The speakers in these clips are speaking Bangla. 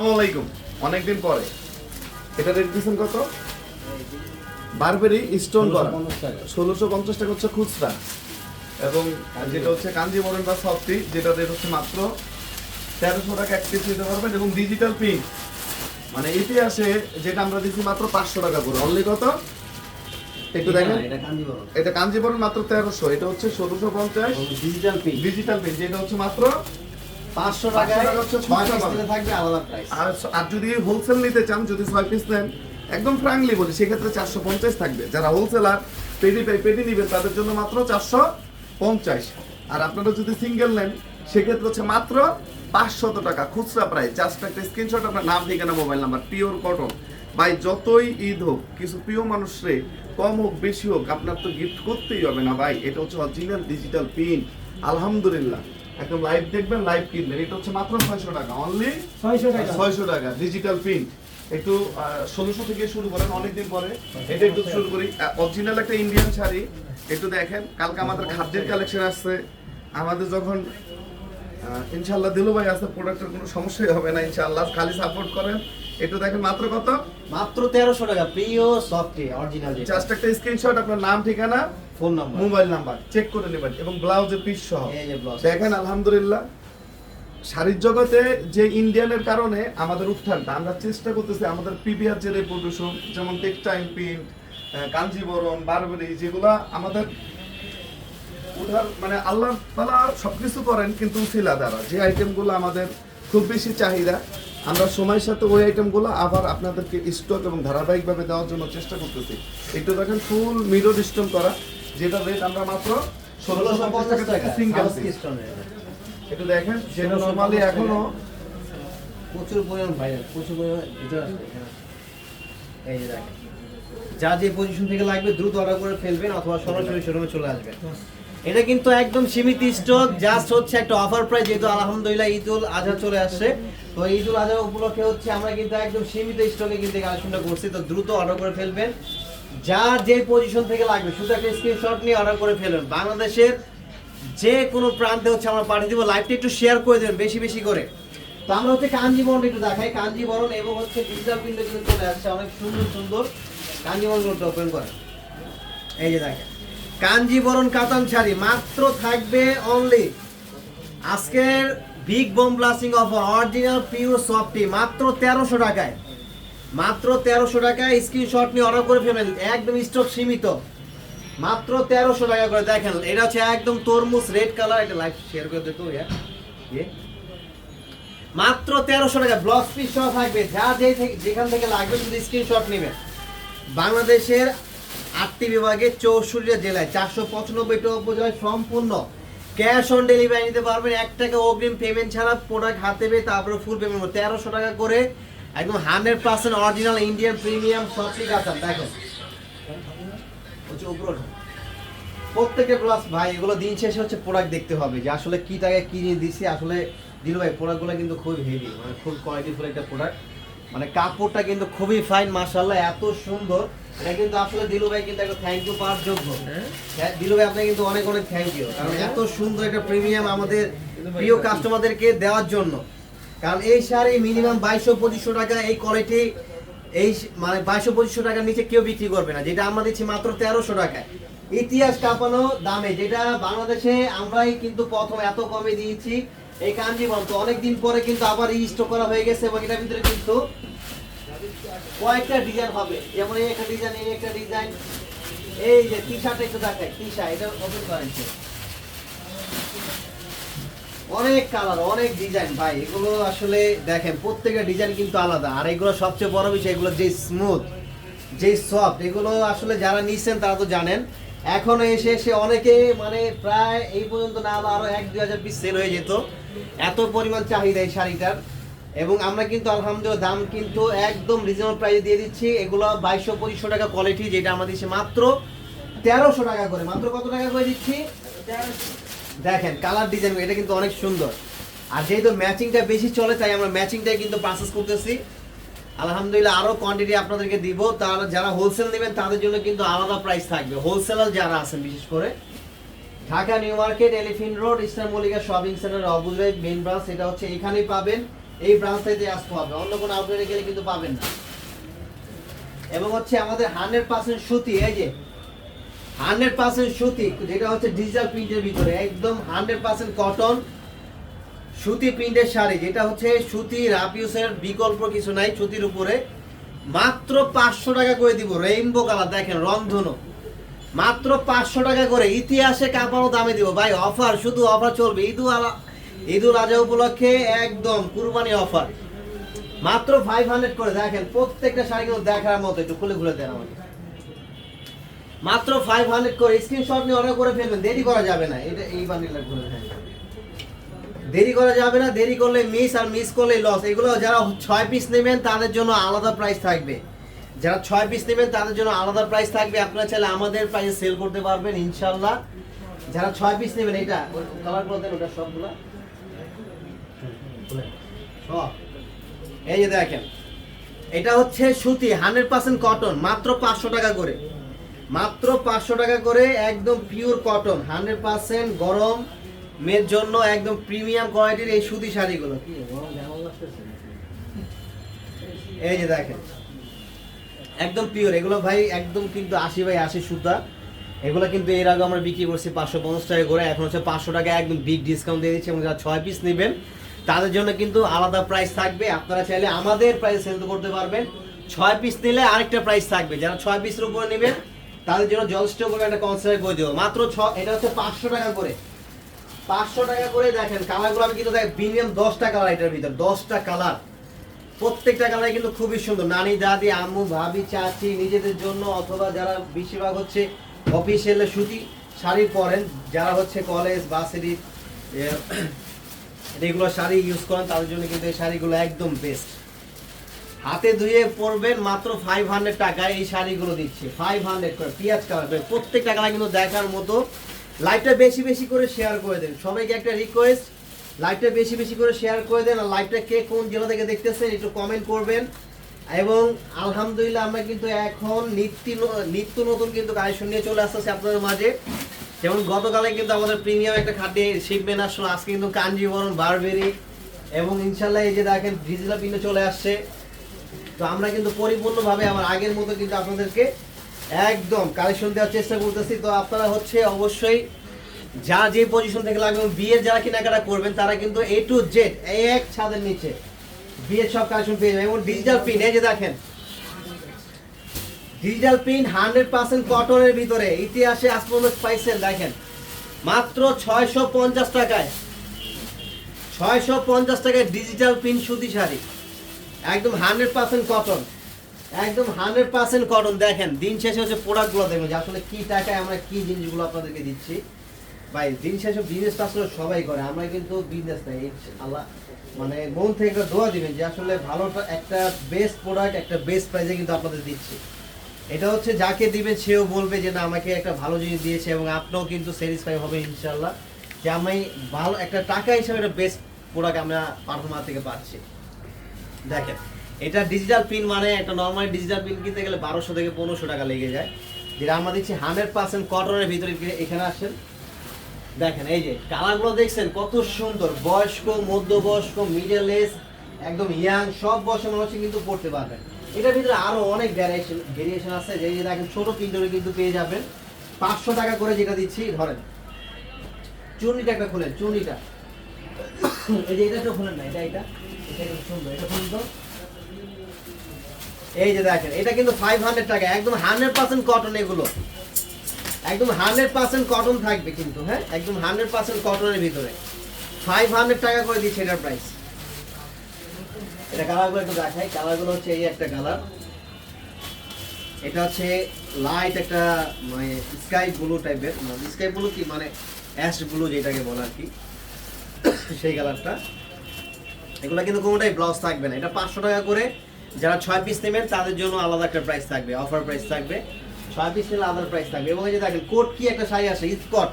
আসসালামাইকুম অনেকদিন পরে। এটা রেট দিচ্ছেন কত? বারবেরি স্টোন করা। ষোলোশো পঞ্চাশ টাকা হচ্ছে খুচরা। এবং যেটা হচ্ছে কাঞ্জিবরণ বা সফটি যেটা রেট হচ্ছে মাত্র তেরোশো টাকা এক পিস নিতে পারবেন এবং ডিজিটাল প্রিন্ট মানে ইতিহাসে যেটা আমরা দিচ্ছি মাত্র পাঁচশো টাকা করে। অনলি কত? একটু দেখেন। এটা এটা কাঞ্জিবরণ মাত্র তেরোশো। এটা হচ্ছে ষোলোশো পঞ্চাশ। ডিজিটাল পিন ডিজিটাল প্রিন্ট যেটা হচ্ছে মাত্র পাঁচশো টাকা থাকবে আলাদা প্রাইস আর যদি হোলসেল নিতে চান যদি ছয় পিস নেন একদম ফ্রাঙ্কলি বলি সেক্ষেত্রে চারশো পঞ্চাশ থাকবে। যারা হোলসেলার পেডি পাই নিবেন তাদের জন্য মাত্র চারশো পঞ্চাশ। আর আপনারা যদি সিঙ্গেল নেন সেক্ষেত্রে হচ্ছে মাত্র পাঁচশত টাকা খুচরা প্রাইস জাস্ট একটা স্ক্রিনশট আপনার নাম ঠিকানা মোবাইল নাম্বার পিওর কটন ভাই যতই ঈদ হোক কিছু প্রিয় মানুষরে কম হোক বেশি হোক আপনার তো গিফট করতেই হবে না ভাই। এটা হচ্ছে অরিজিনাল ডিজিটাল পিন আলহামদুলিল্লাহ। একদম লাইভ দেখবেন লাইভ কিনবেন। এটা হচ্ছে মাত্র ছয়শো টাকা অনলি ছয়শো টাকা। ছয়শো টাকা ডিজিটাল প্রিন্ট একটু ষোলোশো থেকে শুরু করেন অনেকদিন পরে এটা একটু শুরু করি। অরিজিনাল একটা ইন্ডিয়ান শাড়ি একটু দেখেন কালকে আমাদের খাদ্যের কালেকশন আসছে। আমাদের যখন ইনশাল্লাহ দিলু ভাই আসছে প্রোডাক্টের কোনো সমস্যাই হবে না ইনশাল্লাহ খালি সাপোর্ট করেন। একটু দেখেন মাত্র কত? মাত্র তেরোশো টাকা প্রিয় সফটে অরিজিনাল জাস্ট একটা স্ক্রিনশট আপনার নাম ঠিকানা phone number mobile number check করে নেবেন এবং ব্লাউজের পিস সহ। দেখেন আলহামদুলিল্লাহ শাড়ির জগতে যে ইন্ডিয়ানের কারণে আমাদের উত্থানটা আমরা চেষ্টা করতেছি আমাদের পিবিআর যে রেপুটেশন যেমন টেক্সটাইল প্রিন্ট কাঞ্জিবরম বারবেরি যেগুলা আমাদের উঠার মানে আল্লাহ তালা সবকিছু করেন কিন্তু উসিলা দ্বারা। যে আইটেমগুলো আমাদের খুব বেশি চাহিদা আমরা সময়ের সাথে ওই আইটেমগুলো আবার আপনাদেরকে স্টক এবং ধারাবাহিকভাবে দেওয়ার জন্য চেষ্টা করতেছি। একটু দেখেন ফুল মিরর স্টোন করা যেটা রেট আমরা মাত্র ষোলোশো পঞ্চাশ টাকা সিঙ্গেল। একটু দেখেন যেটা নর্মালি এখনও প্রচুর পরিমাণ ভাইরাল প্রচুর পরিমাণ এই যে দেখেন। যা যে পজিশন থেকে লাগবে দ্রুত অর্ডার করে ফেলবেন অথবা সরাসরি শোরুমে চলে আসবেন। এটা কিন্তু একদম সীমিত স্টক জাস্ট হচ্ছে একটা অফার প্রাইস যেহেতু আলহামদুলিল্লাহ ঈদুল আজহা চলে আসছে। তো ঈদুল আজহা উপলক্ষে হচ্ছে আমরা কিন্তু একদম সীমিত স্টকে কিন্তু কালেকশনটা করছি। তো দ্রুত অর্ডার করে ফেলবেন। যার যে পজিশন থেকে লাগবে, শুধু একটা স্ক্রিনশট নিয়ে অর্ডার করে ফেলবেন। বাংলাদেশের যে কোনো প্রান্তে হচ্ছে আমরা পাঠিয়ে দেবো। লাইভটা একটু শেয়ার করে দেবেন, বেশি বেশি করে। তো আমরা হচ্ছে কাঞ্জিবরণ একটু দেখাই। কাঞ্জিবরণ এবং হচ্ছে ডিজিটাল প্রিন্টে কিন্তু চলে আসছে অনেক সুন্দর সুন্দর কাঞ্জিবরণগুলো ওপেন করেন এই যে দেখেন। কাঞ্জিবরণ কাতান শাড়ি, মাত্র থাকবে অনলি আজকের big bomb blasting offer original pure softy মাত্র তেরোশো টাকায়। মাত্র তেরোশো টাকায় স্ক্রিনশট নিয়ে অর্ডার করে ফেলবেন, একদম স্টক সীমিত। মাত্র তেরোশো টাকা করে দেখেন, এটা হচ্ছে একদম তরমুজ রেড কালার এটা লাইভ শেয়ার করে দিত ইয়ে। মাত্র তেরোশো টাকা ব্লক পিস সহ থাকবে, যা যে যেখান থেকে লাগবে শুধু স্ক্রিনশট নেবেন। বাংলাদেশের আটটি বিভাগে চৌষট্টি জেলায়, চারশো পঁচানব্বইটা উপজেলায় সম্পূর্ণ ক্যাশ অন ডেলিভারি নিতে পারবেন। এক টাকা অগ্রিম পেমেন্ট ছাড়া প্রোডাক্ট হাতে পেয়ে তারপরে ফুল পেমেন্ট তেরোশো টাকা করে একদম hundred percent original Indian premium সবটি কাতান দেখো। প্রত্যেকের প্লাস ভাই, এগুলো দিন শেষে হচ্ছে প্রোডাক্ট দেখতে হবে যে আসলে কি টাকায় কি জিনিস দিচ্ছি। আসলে দিল ভাই প্রোডাক্টগুলো কিন্তু খুব হেভি মানে খুব কোয়ালিটিফুল একটা প্রোডাক্ট মানে কাপড়টা কিন্তু খুবই ফাইন মাশাআল্লাহ, এত সুন্দর। এটা কিন্তু আসলে দিলু ভাই কিন্তু একটা থ্যাংক ইউ পাওয়ার যোগ্য। হ্যাঁ, দিলু ভাই আপনাকে কিন্তু অনেক অনেক থ্যাংক ইউ কারণ এত সুন্দর একটা প্রিমিয়াম আমাদের প্রিয় কাস্টমারদেরকে দেওয়ার জন্য। কারণ এই শাড়ি মিনিমাম বাইশশো পঁচিশশো টাকা এই কোয়ালিটি এই মানে বাইশশো পঁচিশশো টাকার নিচে কেউ বিক্রি করবে না। যেটা আমরা দিচ্ছি মাত্র তেরোশো টাকায়। ইতিহাস কাঁপানো দামে যেটা বাংলাদেশে আমরাই কিন্তু প্রথম এত কমে দিয়েছি। এই কাঞ্জিবরম তো অনেকদিন পরে কিন্তু আবার স্টক করা হয়ে গেছে এবং এটার ভিতরে কিন্তু কয়েকটা ডিজাইন হবে। যেমন এই একটা ডিজাইন এই একটা ডিজাইন এই যে টি শার্ট একটু দেখায় টি শার্ট এটা ওপেন করেন। অনেক কালার অনেক ডিজাইন ভাই, এগুলো আসলে দেখেন, প্রত্যেকটা ডিজাইন কিন্তু আলাদা। আর এগুলো সবচেয়ে বড় বিষয়, এগুলো যে স্মুথ যে সফট এগুলো আসলে যারা নিচ্ছেন তারা তো জানেন। এখনও এসে এসে অনেকে মানে প্রায় এই পর্যন্ত না আরও এক দুই হাজার পিস সেল হয়ে যেত। এত পরিমাণ চাহিদা এই শাড়িটার। এবং আমরা কিন্তু, আলহামদুলিল্লাহ, দাম কিন্তু একদম রিজনেবল প্রাইসে দিয়ে দিচ্ছি। এগুলো বাইশশো, পঁচিশশো টাকা কোয়ালিটি যেটা আমাদের দিচ্ছি মাত্র তেরোশো টাকা করে। মাত্র কত টাকা করে দিচ্ছি? দেখেন কালার ডিজাইন এটা কিন্তু অনেক সুন্দর। আর যেহেতু ম্যাচিংটা বেশি চলে, তাই আমরা ম্যাচিংটাই কিন্তু প্রসেস করতেছি। আলহামদুলিল্লাহ আরও কোয়ান্টিটি আপনাদেরকে দিব। তার যারা হোলসেল নেবেন, তাদের জন্য কিন্তু আলাদা প্রাইস থাকবে। হোলসেলার যারা আছেন, বিশেষ করে। Dhaka new market elephant road eastern Mallika shopping centre অবুজরাই main branch এটা হচ্ছে এখানেই পাবেন। এই ব্রাঞ্চ থেকে আসতে হবে। অন্য কোনো আউটলেটে গেলে কিন্তু পাবেন না। এবং হচ্ছে আমাদের হান্ড্রেড পার্সেন্ট সুতি, এই যে হান্ড্রেড পার্সেন্ট সুতি, যেটা হচ্ছে ডিজিটাল প্রিন্টের ভিতরে, একদম হান্ড্রেড পার্সেন্ট কটন সুতি প্রিন্টের শাড়ি, যেটা হচ্ছে সুতি রাপিউসের বিকল্প কিছু নাই সুতির উপরে। মাত্র পাঁচশো টাকা করে দিব রেইনবো কালার দেখেন রংধনু মাত্র পাঁচশো টাকা করে, ইতিহাসে কাপড়ও দামে দিব। ভাই অফার শুধু অফার চলবে। ঈদুল আলা ঈদুল আজহা উপলক্ষে একদম কুরবানি অফার। মাত্র ফাইভ হান্ড্রেড করে, দেখেন, প্রত্যেকটা শাড়ি কিন্তু দেখার মতো, একটু খুলে খুলে দেন আমাকে। মাত্র ফাইভ হান্ড্রেড করে স্ক্রিনশট নিয়ে অর্ডার করে ফেলবেন, দেরি করা যাবে না। এটা এই খুলে দেখেন দেরি করা যাবে না, দেরি করলে মিস আর মিস করলে লস এগুলো যারা ছয় পিস নেবেন, তাদের জন্য আলাদা প্রাইস থাকবে। যারা ছয় পিস নেবেন, তাদের জন্য আলাদা প্রাইস থাকবে। আপনারা চাইলে আমাদের প্রাইসে সেল করতে পারবেন ইনশাল্লাহ যারা ছয় পিস নেবেন, এটা কালার দেন ওটা সবগুলো? সব এই যে দেখেন, এটা হচ্ছে সুতি, হান্ড্রেড পার্সেন্ট কটন মাত্র পাঁচশো টাকা করে। মাত্র পাঁচশো টাকা করে একদম পিওর কটন হান্ড্রেড পার্সেন্ট গরম, মেয়ের জন্য একদম প্রিমিয়াম কোয়ালিটির এই সুতি শাড়িগুলো? এই যে দেখেন, একদম পিওর এগুলো ভাই একদম কিন্তু আশি বাই আশি সুতা। এগুলো কিন্তু এর আগে আমরা বিক্রি করছি পাঁচশো পঞ্চাশ টাকা করে, এখন হচ্ছে পাঁচশো টাকা, একদম বিগ ডিসকাউন্ট দিয়ে দিচ্ছি এবং যারা ছয় পিস নেবেন তাদের জন্য কিন্তু আলাদা প্রাইস থাকবে। আপনারা চাইলে আমাদের প্রাইস সেল করতে পারবেন। ছয় পিস নিলে আরেকটা প্রাইস থাকবে। যারা ছয় পিসের উপরে নেবেন, তাদের জন্য যথেষ্ট করে একটা কনসিডার করে দেবো মাত্র ছ, এটা হচ্ছে পাঁচশো টাকা করে। পাঁচশো টাকা করে দেখেন কালারগুলো আমি কিন্তু দেখ মিনিমাম দশটা কালার এটার ভিতর, দশটা কালার প্রত্যেকটা কালার কিন্তু খুবই সুন্দর। নানি, দাদি, আম্মু, ভাবি, চাচি, নিজেদের জন্য অথবা যারা বেশিরভাগ হচ্ছে অফিসিয়ালে সুতি শাড়ি পরেন, যারা হচ্ছে কলেজ বাসেরি রেগুলার শাড়ি ইউজ করেন তাদের জন্য কিন্তু এই শাড়িগুলো একদম বেস্ট হাতে ধুয়ে পরবেন মাত্র ফাইভ হান্ড্রেড টাকায় এই শাড়িগুলো দিচ্ছে। ফাইভ হান্ড্রেড করে, পেঁয়াজ কালার প্রত্যেকটা কালার কিন্তু দেখার মতো। লাইভটা বেশি বেশি করে শেয়ার করে দেন। সবাইকে একটা রিকোয়েস্ট লাইভটা বেশি বেশি করে শেয়ার করে দেন। আর লাইভটা কে কোন জেলা থেকে দেখতেছেন, একটু কমেন্ট করবেন। এবং আলহামদুলিল্লাহ আমরা কিন্তু এখন নিত্য নিত্য নতুন কিন্তু কালেকশন নিয়ে চলে আসতেছি আপনাদের মাঝে। যেমন গতকালে কিন্তু আমাদের প্রিমিয়াম একটা খাদ্যে শিপমেন্ট আসলো, আজকে কিন্তু কাঞ্জিবরণ বারবেরি এবং ইনশাল্লাহ এই যে দেখেন ডিজিটাল পিনে চলে আসছে। তো আমরা কিন্তু পরিপূর্ণভাবে আমার আগের মতো কিন্তু আপনাদেরকে একদম কালেকশন দেওয়ার চেষ্টা করতেছি। তো আপনারা হচ্ছে অবশ্যই যা যে পজিশন থেকে লাগবে বিয়ের যারা কেনাকাটা করবেন, তারা কিন্তু এ টু জেড এক ছাদের নিচে বিয়ের সব কালেকশন পেয়ে যাবেন। এবং ডিজিটাল পিন এই যে দেখেন ডিজিটাল প্রিন্ট হান্ড্রেড পার্সেন্ট কটনের ভিতরে। ইতিহাসে আজ পর্যন্ত পাইছেন, দেখেন। মাত্র ছয়শো পঞ্চাশ টাকায়। ছয়শো পঞ্চাশ টাকায় ডিজিটাল প্রিন্ট সুতি শাড়ি। একদম হান্ড্রেড পার্সেন্ট কটন। একদম হান্ড্রেড পার্সেন্ট কটন। দেখেন, দিন শেষে হচ্ছে প্রোডাক্টগুলো দেখবেন যে আসলে কী টাকায় আমরা কী জিনিসগুলো আপনাদেরকে দিচ্ছি। ভাই, দিন শেষে বিজনেস আসলে সবাই করে, আমরা কিন্তু বিজনেস নাই আল্লাহ মানে মন থেকে দোয়া দিবেন যে আসলে ভালো একটা বেস্ট প্রোডাক্ট একটা বেস্ট প্রাইসে কিন্তু আপনাদের দিচ্ছি। এটা হচ্ছে যাকে দিবেন সেও বলবে যে, না, আমাকে একটা ভালো জিনিস দিয়েছে এবং আপনিও কিন্তু স্যাটিসফাই হবে ইনশাল্লাহ যে আমি ভালো, একটা টাকা হিসাবে একটা বেস্ট প্রোডাক্ট আমরা পারফরমার থেকে পাচ্ছি। দেখেন, এটা ডিজিটাল পিন মানে একটা নর্মাল ডিজিটাল পিন কিনতে গেলে বারোশো থেকে পনেরোশো টাকা লেগে যায়। যেটা আমরা দিচ্ছি হান্ড্রেড পার্সেন্ট কটনের ভিতরে এখানে আসেন? দেখেন, এই যে কালারগুলো দেখছেন, কত সুন্দর। বয়স্ক, মধ্যবয়স্ক মিডল এজ একদম ইয়াং সব বয়সের মানুষ কিন্তু পড়তে পারবেন। এটার ভিতরে আরও অনেক ভ্যারিয়েশন ভেরিয়েশন আছে যে দেখেন ছোট প্রিন্টারে কিন্তু পেয়ে যাবেন। পাঁচশো টাকা করে যেটা দিচ্ছি, ধরেন, চুনিটা একটা খুলেন, চুনিটা। এই যে এটা তো খুলেন না, এটা এটা এটা সুন্দর, এটা খুলুন তো। এই যে দেখেন, এটা কিন্তু ফাইভ হান্ড্রেড টাকা, একদম হান্ড্রেড পার্সেন্ট কটন এগুলো। একদম হান্ড্রেড পার্সেন্ট কটন থাকবে কিন্তু হ্যাঁ? একদম হান্ড্রেড পার্সেন্ট কটনের ভিতরে। ফাইভ হান্ড্রেড টাকা করে দিচ্ছে এটার প্রাইস এটা কালারগুলো একটু দেখাই। কালারগুলো হচ্ছে এই একটা কালার এটা হচ্ছে লাইট একটা মানে স্কাই ব্লু টাইপের স্কাই ব্লু কি মানে অ্যাশ ব্লু যেটাকে বলে আর কি। সেই কালারটা এগুলো কিন্তু কোনোটাই ব্লাউজ থাকবে না। এটা পাঁচশো টাকা করে যারা ছয় পিস নেবেন, তাদের জন্য আলাদা একটা প্রাইস থাকবে অফার প্রাইস থাকবে। ছয় পিস নিলে আলাদা প্রাইস থাকবে। এবং এই যে দেখেন, কোট কি একটা শাড়ি আছে ইটকট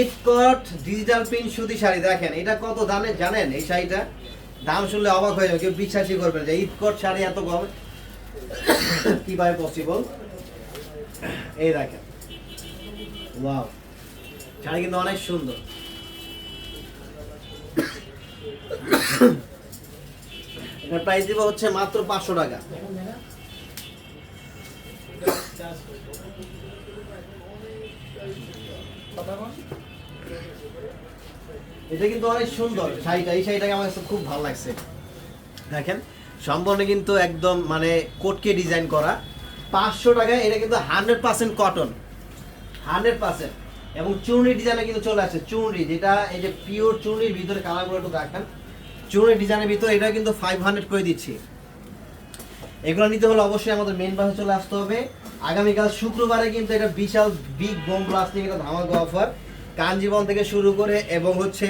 ইটকট ডিজিটাল প্রিন্ট সুতি শাড়ি। দেখেন, এটা কত দামে জানেন এই শাড়িটা? দাম শুনলে অবাক হয়ে যাবে, কেউ বিশ্বাসই করবে না যে ইটকট শাড়ি এত কম কীভাবে পসিবল এই দেখেন। ওয়াও শাড়ি কিন্তু অনেক সুন্দর। এটার প্রাইস দিব হচ্ছে মাত্র পাঁচশো টাকা। এটা কিন্তু অনেক সুন্দর। শাড়িটা, এই শাড়িটাকে আমার খুব ভালো লাগছে। দেখেন, সম্পূর্ণ কিন্তু একদম মানে কোটকে ডিজাইন করা। পাঁচশো টাকায় এটা কিন্তু hundred percent cotton hundred percent এবং চুনরি ডিজাইনে কিন্তু চলে আসছে, চুনরি। যেটা, এই যে পিওর চুনরির ভিতরে কালারগুলো একটু দেখেন। চুনরি ডিজাইনের ভিতরে এটা কিন্তু ফাইভ হান্ড্রেড করে দিচ্ছি। এগুলো নিতে হলে অবশ্যই আমাদের মেন বাসে চলে আসতে হবে। আগামীকাল শুক্রবারে কিন্তু এটা বিশাল বিগ বোম ব্লাস্টিং এটা ধামাকা অফার কাঞ্জিবন থেকে শুরু করে এবং হচ্ছে